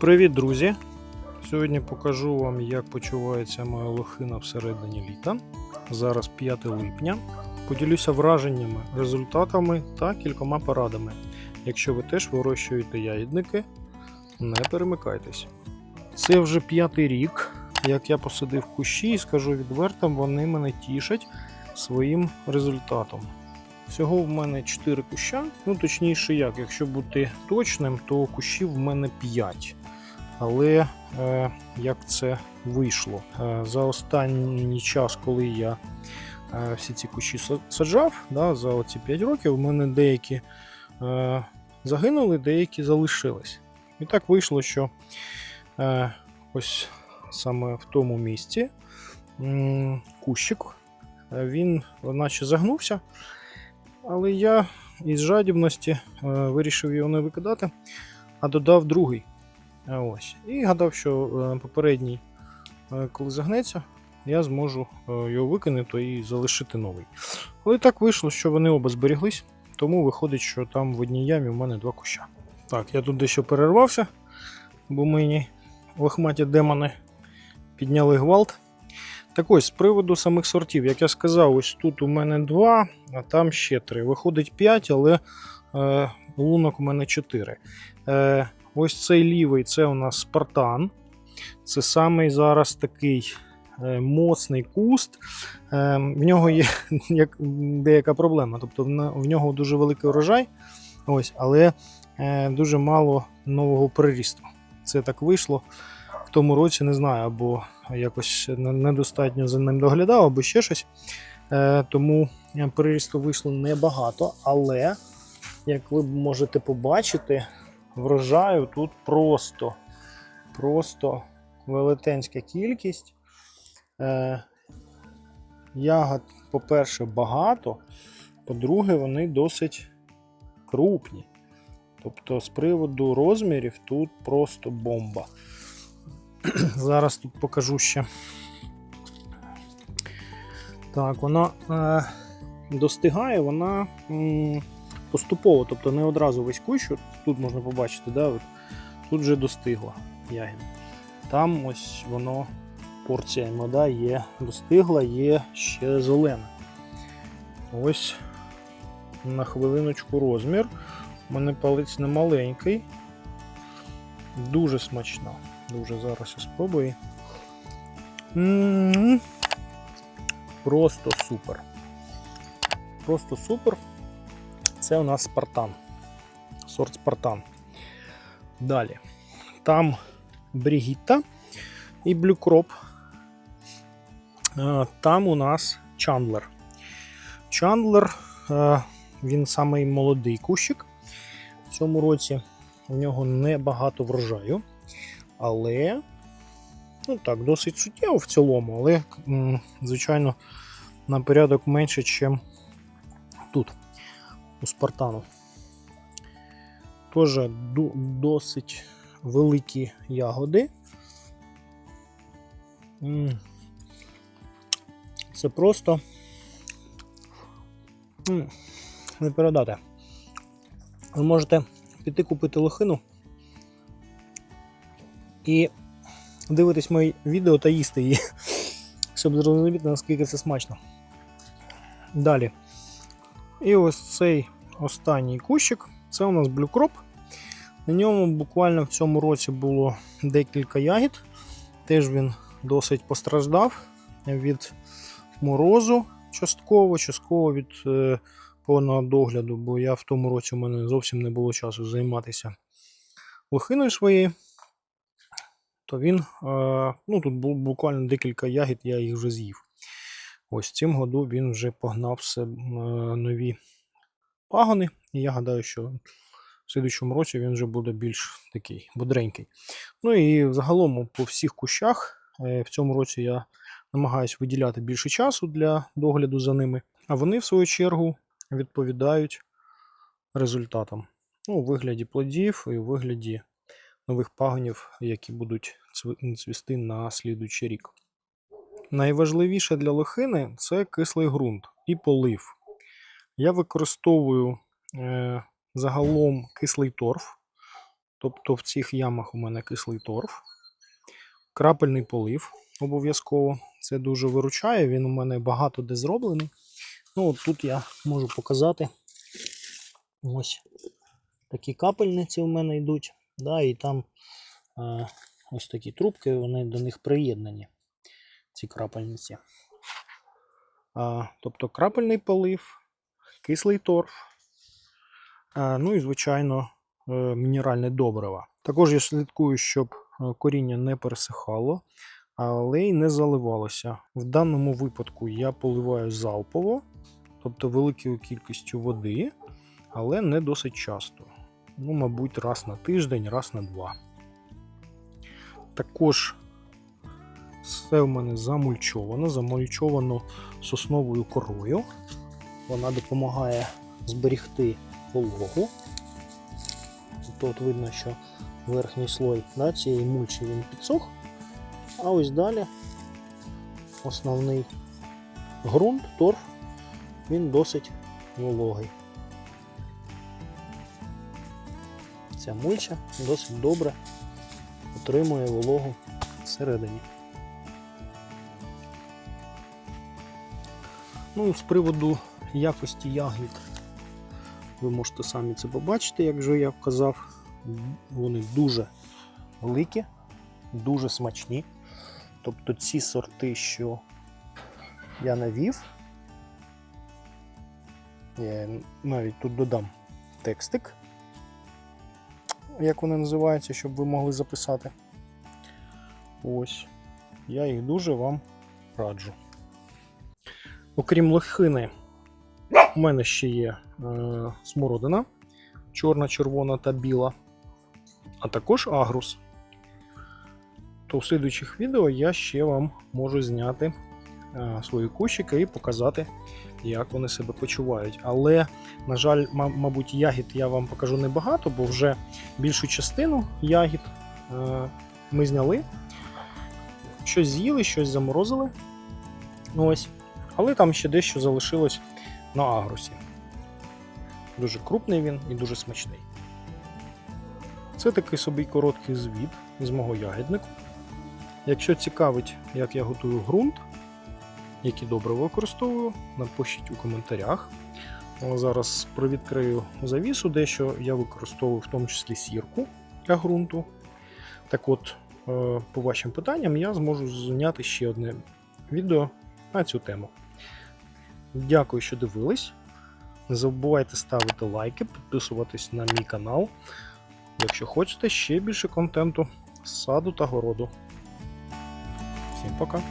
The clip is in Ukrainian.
Привіт, друзі! Сьогодні покажу вам, як почувається моя лохина всередині літа. Зараз 5 липня. Поділюся враженнями, результатами та кількома порадами. Якщо ви теж вирощуєте ягідники, не перемикайтесь. Це вже п'ятий рік, як я посадив кущі, і скажу відверто, вони мене тішать своїм результатом. Всього в мене 4 куща. Ну, точніше, як, якщо бути точним, то кущів в мене 5. Але е, як це вийшло? Е, за останній час, коли я е, всі ці кущі саджав, да, за оці 5 років, в мене деякі загинули, деякі залишились. І так вийшло, що ось саме в тому місці кущик, він наче загнувся. Але я із жадібності вирішив його не викидати, а додав другий. Е, Ось. І гадав, що е, попередній, е, коли загнеться, я зможу його викинути і залишити новий. Але так вийшло, що вони оба зберіглись, тому виходить, що там в одній ямі у мене два куща. Так, я тут дещо перервався, бо мені лохматі демони підняли гвалт. Так ось, з приводу самих сортів, як я сказав, ось тут у мене два, а там ще три. Виходить 5, але е, лунок у мене 4. Е, ось цей лівий це у нас Спартан. Це самий зараз такий е, моцний куст. Е, в нього є як, деяка проблема. Тобто в, нього дуже великий урожай, ось, але е, дуже мало нового прирісту. Це так вийшло в тому році, не знаю, або якось недостатньо за ним доглядав, або ще щось. Тому прирісту вийшло небагато, але, як ви можете побачити, врожаю тут просто, просто велетенська кількість. Е, ягод, по-перше, багато, по-друге, вони досить крупні. Тобто, з приводу розмірів тут просто бомба. Зараз тут покажу ще. Так, вона е, достигає, вона м, поступово, тобто не одразу весь кущ, тут можна побачити, да, от, тут вже достигла ягіда. Там ось воно, порція мода є достигла, є ще зелена. Ось на хвилиночку розмір. У мене палець не маленький. Дуже смачна. Дуже зараз я спробую. М, Просто супер. Просто супер. Це у нас Спартан. Сорт Спартан. Далі. Там Брігітта і Блюкроп. Е, Там у нас Чандлер. Чандлер, е, він самий молодий кущик. В цьому році у нього небагато врожаю. Але, ну так, досить суттєво в цілому, але, звичайно, на порядок менше, ніж тут, у Спартану. Теж досить великі ягоди. Це просто не передати. Ви можете піти купити лохину і дивитись мої відео та їсти її, щоб зрозуміти, наскільки це смачно. Далі. І ось цей останній кущик це у нас блюкроп. На ньому буквально в цьому році було декілька ягід. Теж він досить постраждав від морозу частково, частково від е, повного догляду, бо я в тому році у мене зовсім не було часу займатися лохиною своєю. То він, е, ну тут було буквально декілька ягід, я їх вже з'їв. Ось в цим году він вже погнав е, нові пагони, і я гадаю, що в слідчому році він вже буде більш такий бодренький. Ну і загалом по всіх кущах е, в цьому році я намагаюся виділяти більше часу для догляду за ними, а вони, в свою чергу, відповідають результатам. Ну, у вигляді плодів і у вигляді нових пагонів, які будуть цвісти на слідуючий рік. Найважливіше для лохини це кислий ґрунт і полив. Я використовую е, загалом кислий торф. Тобто в цих ямах у мене кислий торф, крапельний полив обов'язково. Це дуже виручає. Він у мене багато де зроблений. Ну, от тут я можу показати. Ось такі капельниці у мене йдуть. Да, і там е, ось такі трубки, вони до них приєднані, ці крапельниці. А, тобто крапельний полив, кислий торф, а, ну і, звичайно, е, мінеральне добриво. Також я слідкую, щоб е, коріння не пересихало, але й не заливалося. В даному випадку я поливаю залпово, тобто великою кількістю води, але не досить часто. Ну, мабуть, раз на тиждень, раз на два. Також все в мене замульчовано, замульчовано сосновою корою. Вона допомагає зберігти вологу. От видно, що верхній слой да, цієї мульчі він підсох, а ось далі основний ґрунт, торф, він досить вологий. Ця мульча досить добре отримує вологу всередині. Ну з приводу якості ягід ви можете самі це побачити, як вже я казав. Вони дуже великі, дуже смачні. Тобто ці сорти, що я навів, я навіть тут додам текстик, як вони називаються, щоб ви могли записати. Ось. Я їх дуже вам раджу. Окрім лохини, у мене ще є е, смородина, чорна, червона та біла, а також агрус. То в слідуючих відео я ще вам можу зняти е, свої кущики і показати, як вони себе почувають. Але, на жаль, ма- мабуть, ягід я вам покажу небагато, бо вже більшу частину ягід е, ми зняли. Щось з'їли, щось заморозили. Ось. Але там ще дещо залишилось на агрусі. Дуже крупний він і дуже смачний. Це такий собі короткий звіт із мого ягіднику. Якщо цікавить, як я готую ґрунт, які добре використовую, напишіть у коментарях. Зараз привідкрию завісу, дещо я використовую в тому числі сірку для ґрунту. Так от, е, по вашим питанням, я зможу зняти ще одне відео на цю тему. Дякую, що дивились. Не забувайте ставити лайки, підписуватись на мій канал, якщо хочете ще більше контенту з саду та городу. Всім пока!